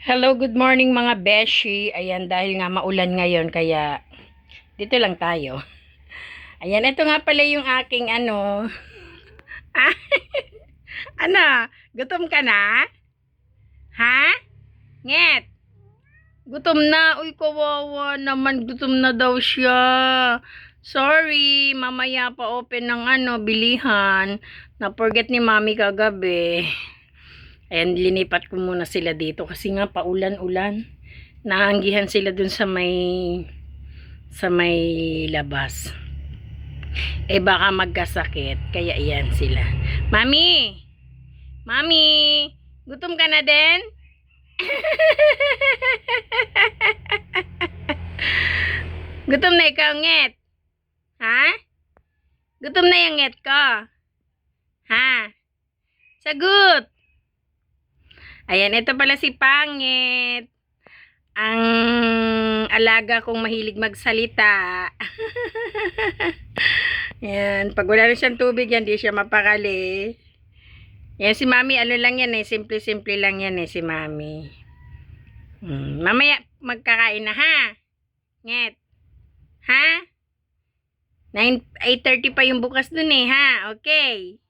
Hello, good morning mga beshi. Ayan, dahil nga maulan ngayon, kaya dito lang tayo. Ayan, ito nga pala yung aking ano. Ah, ano, gutom ka na? Ha? Nget? Gutom na. Uy, kawawa naman. Gutom na daw siya. Sorry, mamaya pa open ng ano, bilihan. Na-forget ni mami kagabi. Ayan, linipat ko muna sila dito kasi nga paulan-ulan. Naanggihan sila dun sa may sa may labas. Eh baka magkasakit. Kaya iyan sila. Mami! Mami! Gutom ka na din? Gutom na ikaw, nget? Ha? Gutom na yung nget ko? Ha? Sagot! Ayan, ito pala si Pangit. Ang alaga kong mahilig magsalita. yan, pag wala na siyang tubig, yan, di siya mapakali. Yan, si Mami, ano lang yan eh, simple-simple lang yan eh, si Mami. Hmm, mamaya, magkakain na ha? Nget. Ha? 9, 8.30 pa yung bukas dun eh, ha? Okay.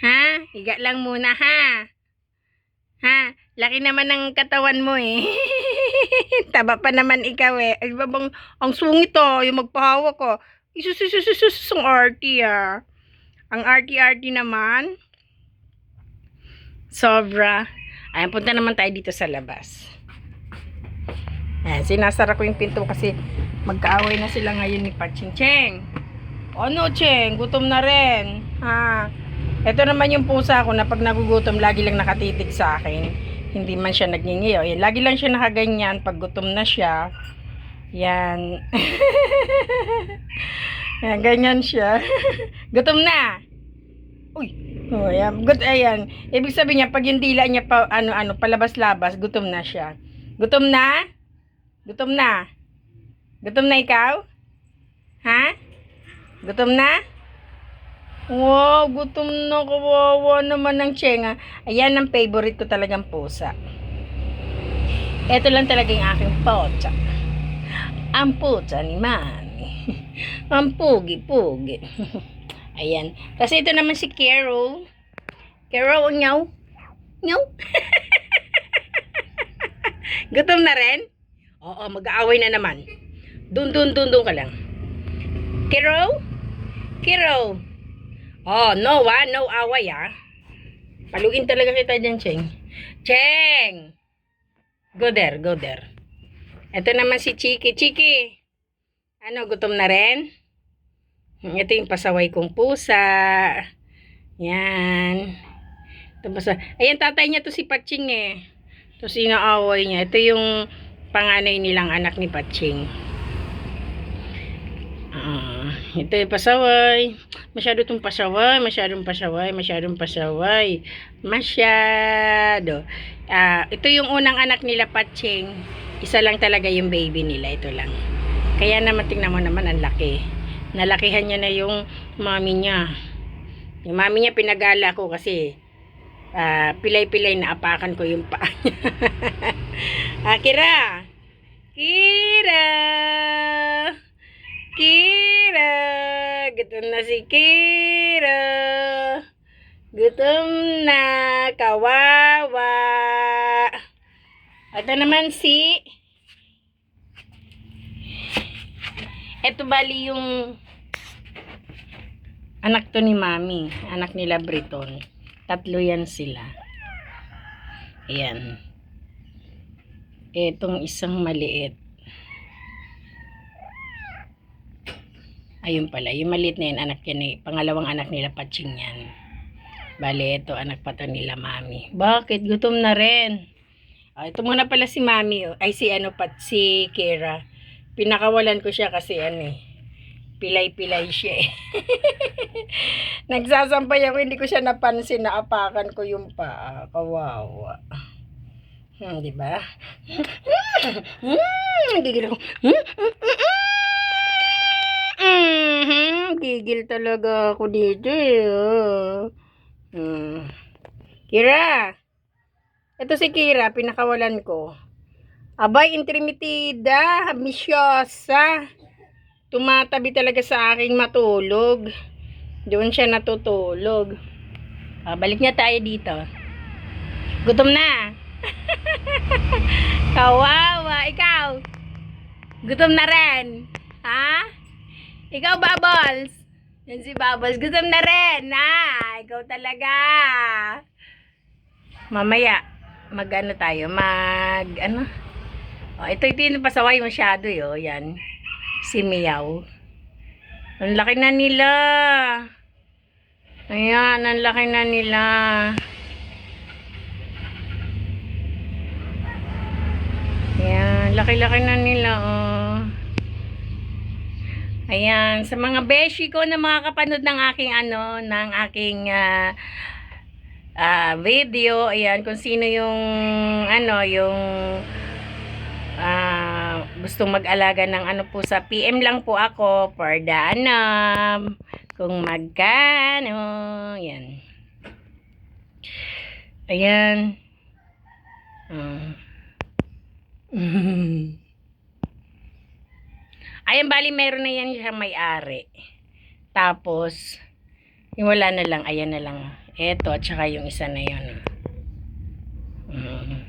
Ha? Higa lang muna, ha? Ha? Laki naman ng katawan mo eh. Taba pa naman ikaw eh. Ay ba ang sungit oh, yung magpahawa ko. Isususususus ang arty ah. Ang arty-arty naman. Sobra. Ayan, punta naman tayo dito sa labas. Ayan, sinasara ko yung pinto kasi magkaaway na sila ngayon ni Paching Cheng. Ano, Cheng? Gutom na rin. Ha? Ito naman yung pusa ko na pag nagugutom, lagi lang nakatitig sa akin. Hindi man siya nagngingiyo. Yan, lagi lang siya nakaganyan pag gutom na siya. Yan. yan, ganyan siya. gutom na. Uy. Oh, ayan. Gut, ayan. Ibig sabihin niya, pag yung dila niya pa, ano, ano, palabas-labas, gutom na siya. Gutom na? Gutom na? Gutom na ikaw? Ha? Gutom na? Wow, gutom na kawawa naman ng tsenga. Ayan ang favorite ko talagang pusa. Ito lang talaga yung aking pusa. Ang pusa ni Mami. ang pugi-pugi. Ayan. Kasi ito naman si Carol. Carol, ang nyaw. Nyaw. gutom na rin? Oo, mag-aaway na naman. Dun, dun, dun, dun ka lang. Carol? Carol? Oh, no ah. No away ah. Paluin talaga kita dyan, Cheng. Cheng! Go there, go there. Ito naman si Chiki. Chiki! Ano, gutom na rin? Ito yung pasaway kong pusa. Yan. Ito pasa. Ayan, tatay niya to si Patching eh. Ito sinaaway niya. Ito yung panganay nilang anak ni Patching. Ito yung pasaway. Masyado itong pasaway, masyadong pasaway, masyadong pasaway. Masyado. Ah, ito yung unang anak nila, Patching. Isa lang talaga yung baby nila. Ito lang. Kaya naman, tingnan mo naman, ang laki. Nalakihan niya na yung mami niya. Yung mami niya pinagala ko kasi ah, pilay-pilay na apakan ko yung paa niya. ah, Kira! Kira! Kira! Gutom na si Kira! Gutom na! Kawawa! Ito naman si... Ito bali yung anak to ni Mami. Anak nila Briton. Tatlo yan sila. Ayan. Etong isang maliit. Ayun pala, yung maliit na yun, anak yan eh. Pangalawang anak nila, Patching yan. Bale, ito, anak pa to nila, mami. Bakit? Gutom na rin. Ah, ito muna pala si mami, oh. ay si ano pat, si Kira. Pinakawalan ko siya kasi ano eh. Pilay-pilay siya eh. Nagsasampay ako, hindi ko siya napansin na apakan ko yung paa. Kawawa. Hmm, di ba? Hmm, gigil ako. Hmm, hmm, hmm, hmm. Mhm, gigil talaga ako dito eh. oh. Hmm. Kira, Ito si Kira, pinakawalan ko. Abay, intrimitida, ambisyosa. Tumatabi talaga sa akin matulog. Doon siya natutulog. Ah, balik niya tayo dito. Gutom na. Kawawa, ikaw. Gutom na rin. Ha? Ikaw, Bubbles. Yan si Bubbles. Gutom na rin. Ha? Ikaw talaga. Mamaya, mag ano tayo, mag ano? Oh, ito ito yung pasaway masyado yo, yan. Si Miyaw. Ang laki na nila. Ayan, ang laki na nila. Ayan, laki-laki na nila, oh. Ayan, sa mga beshi ko na mga kapanood ng aking ano, ng aking ah, ah, video, ayan, kung sino yung ano, yung ah, gustong mag-alaga ng ano po sa PM lang po ako for the ano, kung magkano, yan. Ayan. Ah. Ayan, bali meron na yan siya may-ari. Tapos, yung wala na lang, ayan na lang. Eto, at saka yung isa na yun. Mm.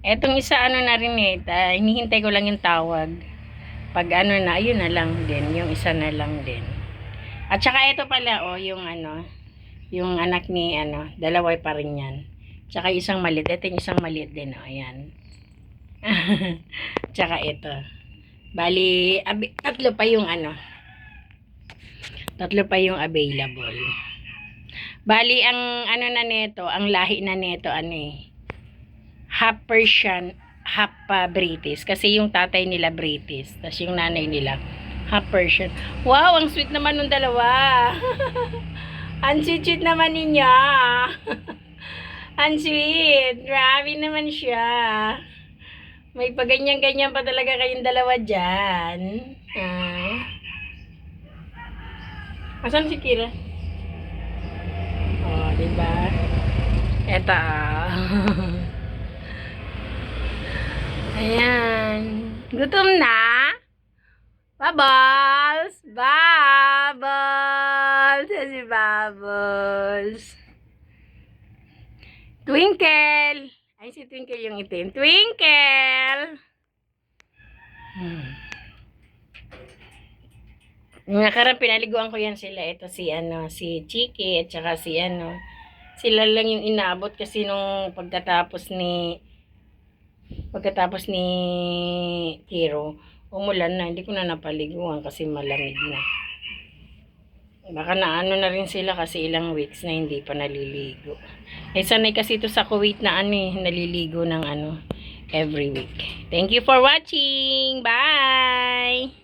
Etong isa, ano na rin eh, ta, hinihintay ko lang yung tawag. Pag ano na, ayun na lang din, yung isa na lang din. At saka ito pala, oh, yung ano, yung anak ni, ano, dalawa pa rin yan. Tsaka isang maliit, ito yung isang maliit din, oh, ayan. tsaka ito. Bali, abi, tatlo pa yung ano. Tatlo pa yung available. Bali, ang ano na neto, ang lahi na neto, ano eh, half Persian, half uh, British. Kasi yung tatay nila British. Tapos yung nanay nila, half Persian. Wow, ang sweet naman ng dalawa. ang sweet naman niya. ang sweet. Grabe naman siya. May paganyan-ganyan pa talaga kayong dalawa dyan. Ah. Asan si Kira? Oh, di ba? Eto. ah. Ayan. Gutom na? Bubbles! Bubbles! Si Bubbles. Twinkle! Ay, si Twinkle yung itim. Twinkle! Hmm. Nakarang pinaliguan ko yan sila. Ito si ano, si Chiki at saka si ano. Sila lang yung inaabot kasi nung pagkatapos ni pagkatapos ni Kiro, umulan na. Hindi ko na napaliguan kasi malamig na. Baka na ano na rin sila kasi ilang weeks na hindi pa naliligo. Eh sanay kasi ito sa Kuwait na ano eh, naliligo ng ano every week. Thank you for watching. Bye!